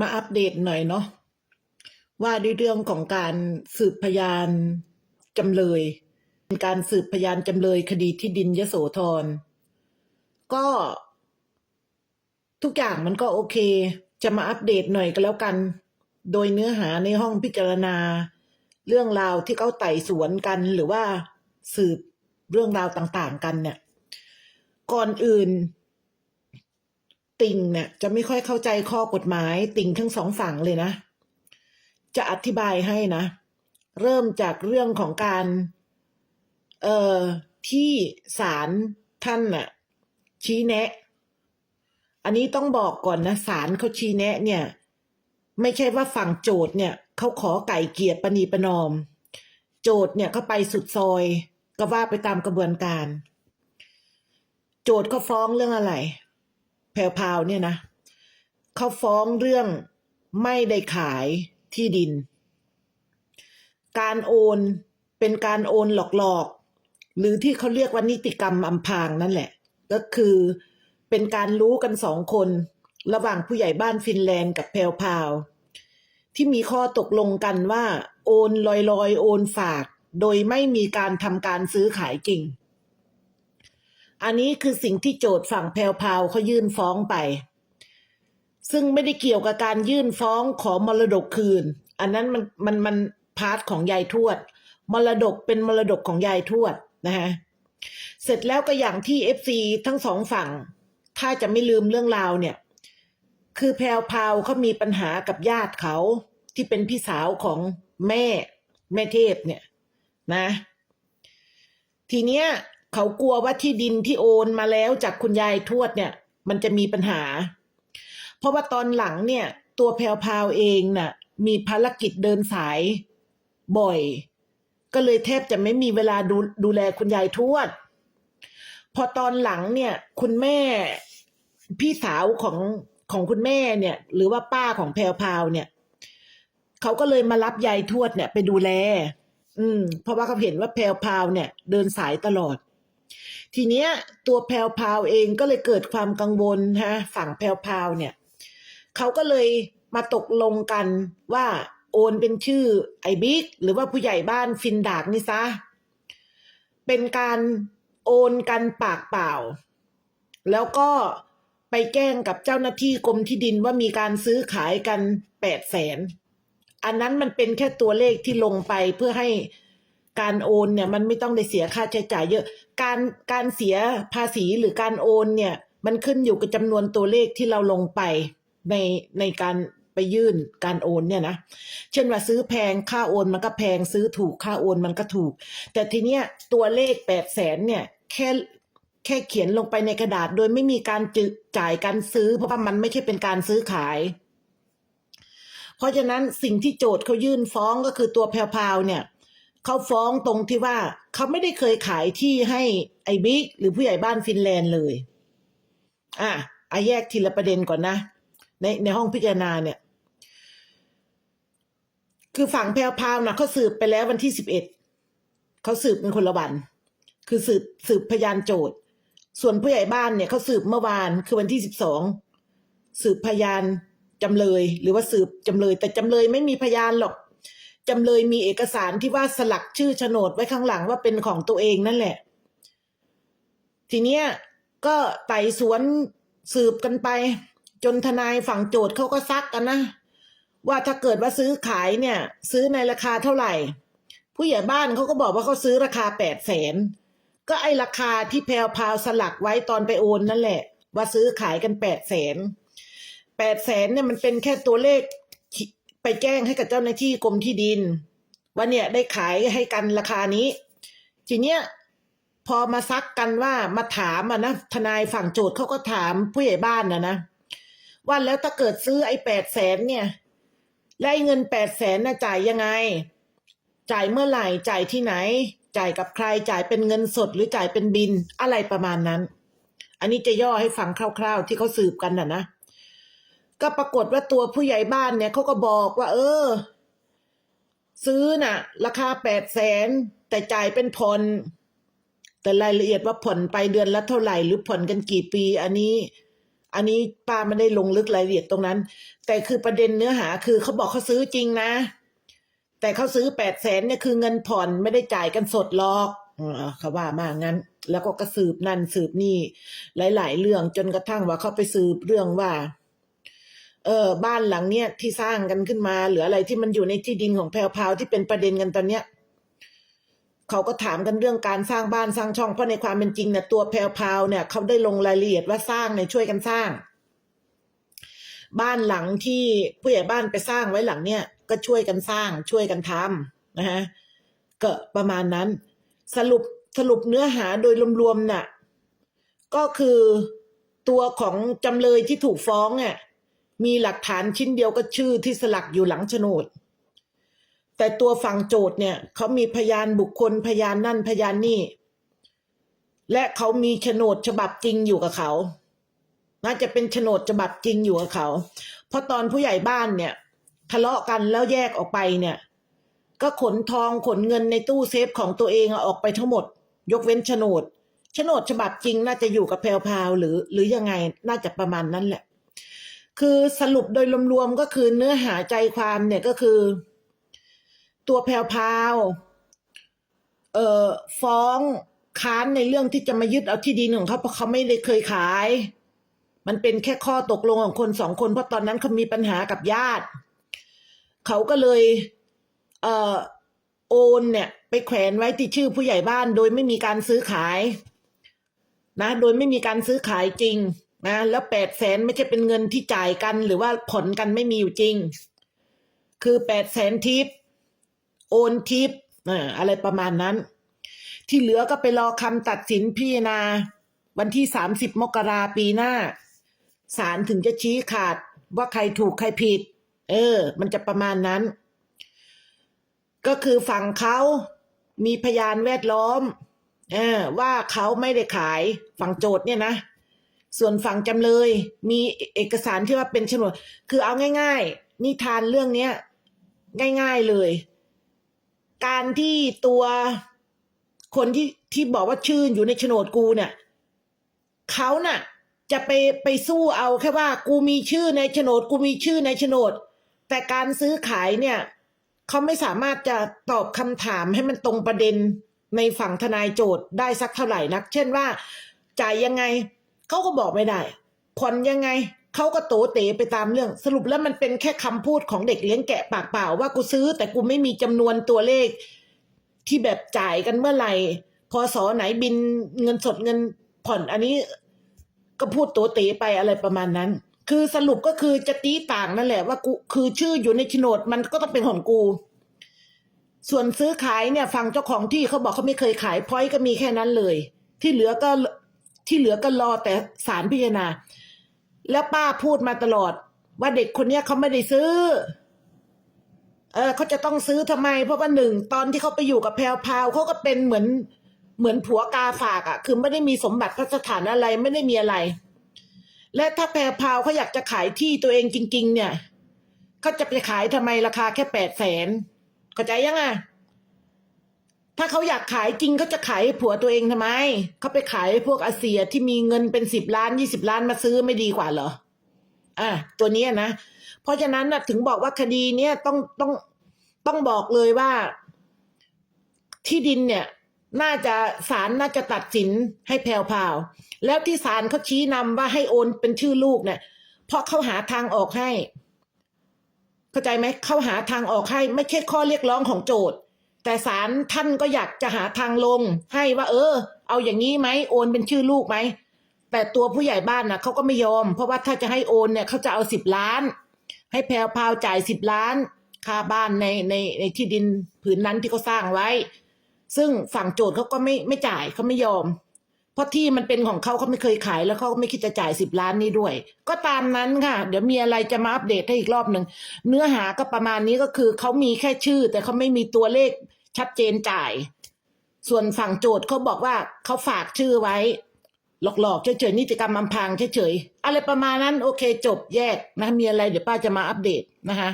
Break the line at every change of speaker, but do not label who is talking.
มาอัปเดตหน่อยเนาะว่าด้วยเรื่องของการสืบพยานจำเลยเป็นการสืบพยานจำเลยคดีที่ดินยโสธรก็ ทุกอย่างมันก็โอเค จะมาอัปเดตหน่อยก็แล้วกัน โดยเนื้อหาในห้องพิจารณา เรื่องราวที่เขาไต่สวนกันหรือว่าสืบเรื่องราวต่างๆกันเนี่ย ก่อนอื่น ติ่งเนี่ยจะไม่ค่อยเข้าใจข้อกฎหมาย ติ่งทั้งสองฝั่งเลยนะ จะอธิบายให้นะ เริ่มจากเรื่องของการ เอ่อที่ศาลท่านน่ะ ชี้แนะ อันนี้ต้องบอกก่อนนะศาลเขาชี้แนะ เนี่ย ไม่ใช่ว่าฝั่งโจทย์เนี่ยเขาขอไก่เกลียรประนีประนอม โจทย์เนี่ยเขาไปสุดซอย ก็ว่าไปตามกระบวนการ โจทย์เขาฟ้องเรื่องอะไร แพรพาวเนี่ยนะเขาฟ้องเรื่องไม่ได้ขายที่ดิน การโอนเป็นการโอนหลอกๆ หรือที่เขาเรียกว่านิติกรรมอำพางนั่นแหละ ก็คือเป็นการรู้กันสองคน ระหว่างผู้ใหญ่บ้านฟินแลนด์กับแพรวพาว ที่มีข้อตกลงกันว่า โอนลอยๆ โอนฝาก โดยไม่มีการทำการซื้อขายจริง อันนี้คือสิ่งที่โจทย์ฝั่งแพรวพาวเขายื่นฟ้องไป ซึ่งไม่ได้เกี่ยวกับการยื่นฟ้องขอมรดกคืน อันนั้นมันมันมันพาร์ทของยายทวด มรดกเป็นมรดกของยายทวดนะฮะเสร็จแล้วก็อย่างที่เอฟซีทั้งสองฝั่ง ถ้าจะไม่ลืมเรื่องราวเนี่ย คือแพรวพาวเขามีปัญหากับญาติเขาที่เป็นพี่สาวของแม่แม่เทพเนี่ยนะ ทีเนี้ย เขากลัวว่าที่ดินที่โอนมาแล้วจากคุณยายทวดเนี่ย มันจะมีปัญหา เพราะว่าตอนหลังเนี่ย ตัวแพรวพาวเองน่ะ มีภารกิจเดินสายบ่อย ก็เลยแทบจะไม่มีเวลาดูดูแลคุณยายทวด พอตอนหลังเนี่ย คุณแม่พี่สาวของของคุณแม่เนี่ย หรือว่าป้าของแพรวพาวเนี่ยเขาก็เลยมารับยายทวดเนี่ย ไปดูแล อืม เพราะว่าเขาเห็นว่าแพรวพาวเนี่ย เดินสายตลอด ทีเนี้ยตัวแพรวพาวเองก็เลยเกิดความกังวลฮะฝั่งแพรวพาวเนี่ยเขาก็เลยมาตกลงกันว่าโอนเป็นชื่อไอ้บิ๊กหรือว่าผู้ใหญ่บ้านฟินดากนี่ซะเป็นการโอนกันปากเปล่า แล้วก็ไปแจ้งกับเจ้าหน้าที่กรมที่ดินว่ามีการซื้อขายกันแปดแสนอันนั้นมันเป็นแค่ตัวเลขที่ลงไปเพื่อให้ การโอนเนี่ยมันไม่ต้องได้เสียค่าใช้จ่ายเยอะ การการเสียภาษีหรือการโอนเนี่ย มันขึ้นอยู่กับจำนวนตัวเลขที่เราลงไปในในการไปยื่นการโอนเนี่ยนะ เช่นว่าซื้อแพงค่าโอนมันก็แพงซื้อถูกค่าโอนมันก็ถูก แต่ทีเนี้ยตัวเลขแปดแสนเนี่ยแค่แค่เขียนลงไปในกระดาษ โดยไม่มีการจจ่ายการซื้อ เพราะว่ามันไม่ใช่เป็นการซื้อขาย เพราะฉะนั้นสิ่งที่โจทย์เขายื่นฟ้องก็คือตัวแพรวๆเนี่ย เขาฟ้องตรงที่ว่าเขาไม่ได้เคยขายที่ให้ไอ้บิ๊กหรือผู้ใหญ่บ้านฟินแลนด์เลย อะอาแยกทีละประเด็นก่อนนะ ในในห้องพิจารณาเนี่ย คือฝั่งแพรวพาวนะเขาสืบไปแล้ววันที่สิบเอ็ดเขาสืบเป็นคนละวัน คือสืบสืบพยานโจทย์ ส่วนผู้ใหญ่บ้านเนี่ยเขาสืบเมื่อวานคือวันที่สิบสองสืบพยานจำเลย หรือว่าสืบจำเลย แต่จำเลยไม่มีพยานหรอก จำเลยมีเอกสารที่ว่าสลักชื่อโฉนดไว้ข้างหลังว่าเป็นของตัวเองนั่นแหละ ทีเนี้ยก็ไต่สวนสืบกันไป จนทนายฝั่งโจทย์เขาก็ซักกันนะ ว่าถ้าเกิดว่าซื้อขายเนี่ย ซื้อในราคาเท่าไหร่ ผู้ใหญ่บ้านเขาก็บอกว่าเขาซื้อราคาแปดแสนก็ไอราคาที่แพรวพาวสลักไว้ตอนไปโอนนั่นแหละ ว่าซื้อขายกันแปดแสนแปดแสนเนี่ยมันเป็นแค่ตัวเลข ไปแจ้งให้กับเจ้าหน้าที่กรมที่ดิน ว่าเนี่ยได้ขายให้กันราคานี้ ทีเนี้ยพอมาซักกันว่ามาถามอะนะทนายฝั่งโจทย์เขาก็ถามผู้ใหญ่บ้านนะนะว่าแล้วถ้าเกิดซื้อไอ้แปดแสนเนี่ยแล้เงินแปดแสนน่ะจ่ายยังไง จ่ายเมื่อไหร่จ่ายที่ไหน จ่ายกับใครจ่ายเป็นเงินสดหรือจ่ายเป็นบินอะไรประมาณนั้น อันนี้จะย่อให้ฟังคร่าว ๆ ที่เขาสืบกันน่ะนะ ก็ปรากฏว่าตัวผู้ใหญ่บ้านเนี่ยเขาก็บอกว่า เออ ซื้อน่ะ ราคาแปดแสนแต่จ่ายเป็นผ่อนแต่รายละเอียดว่าผ่อนไปเดือนละเท่าไหร่หรือผ่อนกันกี่ปี อันนี้ อันนี้ป้าไม่ได้ลงลึกรายละเอียดตรงนั้น แต่คือประเด็นเนื้อหาคือเขาบอกเขาซื้อจริงนะ แต่เขาซื้อแปดแสนเนี่ยคือเงินผ่อนไม่ได้จ่ายกันสดหรอกเขาว่ามางั้น แล้วก็กระสืบนั่นสืบนี่ หลาย ๆ เรื่องจนกระทั่งว่าเขาไปสืบเรื่องว่า เออบ้านหลังเนี้ยที่สร้างกันขึ้นมาหรืออะไรที่มันอยู่ในที่ดินของแพรวพาวที่เป็นประเด็นกันตอนเนี้ยเขาก็ถามกันเรื่องการสร้างบ้านสร้างช่องเพราะในความเป็นจริงเนี่ยตัวแพรวพาวเนี่ยเขาได้ลงรายละเอียดว่าสร้างเนี่ยช่วยกันสร้าง บ้านหลังที่ผู้ใหญ่บ้านไปสร้างไว้หลังเนี่ยก็ช่วยกันสร้างช่วยกันทำนะฮะก็ประมาณนั้น สรุปสรุปเนื้อหาโดยรวมๆน่ะก็คือตัวของจำเลยที่ถูกฟ้องเนี่ย มีหลักฐานชิ้นเดียวก็ชื่อที่สลักอยู่หลังโฉนด แต่ตัวฝั่งโจทย์เนี่ยเขามีพยานบุคคลพยานนั่นพยานนี่ และเขามีโฉนดฉบับจริงอยู่กับเขา น่าจะเป็นโฉนดฉบับจริงอยู่กับเขา เพราะตอนผู้ใหญ่บ้านเนี่ย ทะเลาะกันแล้วแยกออกไปเนี่ย ก็ขนทองขนเงินในตู้เซฟของตัวเองออกไปทั้งหมด ยกเว้นโฉนดโฉนดฉบับจริงน่าจะอยู่กับแพรวพาวหรือ หรือยังไงน่าจะประมาณนั้นแหละ คือสรุปโดยรวมๆก็คือเนื้อหาใจความเนี่ยก็คือ ตัวแพรวพาวเอ่อฟ้องค้านในเรื่องที่จะมายึดเอาที่ดินของเขาเพราะเขาไม่ได้เคยขาย มันเป็นแค่ข้อตกลงของคนสองคนเพราะตอนนั้นเขามีปัญหากับญาติ เขาก็เลยเอ่อโอนเนี่ยไปแขวนไว้ที่ชื่อผู้ใหญ่บ้านโดยไม่มีการซื้อขาย นะ โดยไม่มีการซื้อขายจริง นะแล้วแปดแสนไม่ใช่เป็นเงินที่จ่ายกัน หรือว่าผ่อนกันไม่มีอยู่จริง คือแปดแสนทิป โอนทิปอ่าอะไรประมาณนั้น ที่เหลือก็ไปรอคำตัดสินพิจารณา วันที่สามสิบมกราปีหน้าศาลถึงจะชี้ขาดว่าใครถูกใครผิด เออ มันจะประมาณนั้น ก็คือฝั่งเขามีพยานแวดล้อม เออ ว่าเขาไม่ได้ขายฝั่งโจทย์เนี่ยนะ ส่วนฝั่งจำเลยมีเอกสารที่ว่าเป็นโฉนด คือเอาง่าย ๆ นิทานเรื่องเนี้ย ง่าย ๆเลย การที่ตัวคนที่ที่บอกว่าชื่ออยู่ในโฉนดกูเนี่ยเขาน่ะ จะไปไปสู้เอาแค่ว่า กูมีชื่อในโฉนด กูมีชื่อในโฉนด แต่การซื้อขายเนี่ยเขาไม่สามารถจะตอบคำถามให้มันตรงประเด็นในฝั่งทนายโจทย์ได้สักเท่าไหร่นัก เช่นว่าจ่ายยังไง เขาก็บอกไม่ได้ผ่อนยังไงเขาก็โตเตไปตามเรื่อง สรุปแล้วมันเป็นแค่คำพูดของเด็กเลี้ยงแกะปากเปล่าว่ากูซื้อ แต่กูไม่มีจำนวนตัวเลข ที่แบบจ่ายกันเมื่อไหร่พอสอไหนบินเงินสดเงินผ่อนอันนี้ก็พูดตัวเตไปอะไรประมาณนั้น คือสรุปก็คือจะตีต่างนั่นแหละว่ากูคือชื่ออยู่ในโฉนดมันก็ต้องเป็นของกู ส่วนซื้อขายเนี่ยฝั่งเจ้าของที่เขาบอกเขาไม่เคยขายพอยก็มีแค่นั้นเลย ที่เหลือก็ ที่เหลือก็รอแต่ศาลพิจารณา แล้วป้าพูดมาตลอด ว่าเด็กคนเนี้ยเขาไม่ได้ซื้อ เออเขาจะต้องซื้อทำไม เพราะว่าหนึ่งตอนที่เขาไปอยู่กับแพรวพาวเขาก็เป็นเหมือนเหมือนผัวกาฝากอะ่ะ คือไม่ได้มีสมบัติพระสถานอะไรไม่ได้มีอะไร และถ้าแพรพาวเขาอยากจะขายที่ตัวเองจริง ๆ เนี่ยเขาจะไปขายทำไมราคาแค่แปดแสนเข้าใจยังอะ ถ้าเขาอยากขายจริงเขาจะขายให้ผัวตัวเองทำไม เขาไปขายให้พวกอาเซียที่มีเงินเป็นสิบล้านยี่สิบล้านมาซื้อไม่ดีกว่าเหรอ อะตัวนี้นะ เพราะฉะนั้นนะถึงบอกว่าคดีเนี้ยต้องต้องต้องบอกเลยว่า ที่ดินเนี่ย น่าจะศาลน่าจะตัดสินให้แพรวพาวแล้วที่ศาลเขาชี้นำว่าให้โอนเป็นชื่อลูกเนี่ย เพราะเขาหาทางออกให้ เข้าใจไหมเขาหาทางออกให้ ไม่ใช่ข้อเรียกร้องของโจทย์ แต่ศาลท่านก็อยากจะหาทางลง ให้ว่าเออ เอาอย่างนี้ไหมโอนเป็นชื่อลูกไหมแต่ตัวผู้ใหญ่บ้านนะเขาก็ไม่ยอม เพราะว่าถ้าจะให้โอนเนี่ยเขาจะเอาสิบล้าน ให้แพรวพาวจ่ายสิบล้าน ค่าบ้านในในในที่ดินผืนนั้นที่เขาสร้างไว้ ซึ่งฝั่งโจทย์เขาก็ไม่ไม่จ่ายเขาไม่ยอม เพราะที่มันเป็นของเขาเขาไม่เคยขายแล้วเขาก็ไม่คิดจะจ่ายสิบล้านนี้ด้วย ก็ตามนั้นค่ะ เดี๋ยวมีอะไรจะมาอัปเดตให้อีกรอบหนึ่งเนื้อหาก็ประมาณนี้ก็คือเขามีแค่ชื่อ แต่เขาไม่มีตัวเลข ชัดเจนจ่าย ส่วนฝั่งโจทย์เขาบอกว่าเขาฝากชื่อไว้ หลอกๆเฉยๆนิติกรรมอำพรางเฉยๆอะไรประมาณนั้น โอเคจบแยกนะมีอะไรเดี๋ยวป้าจะมาอัปเดตนะคะ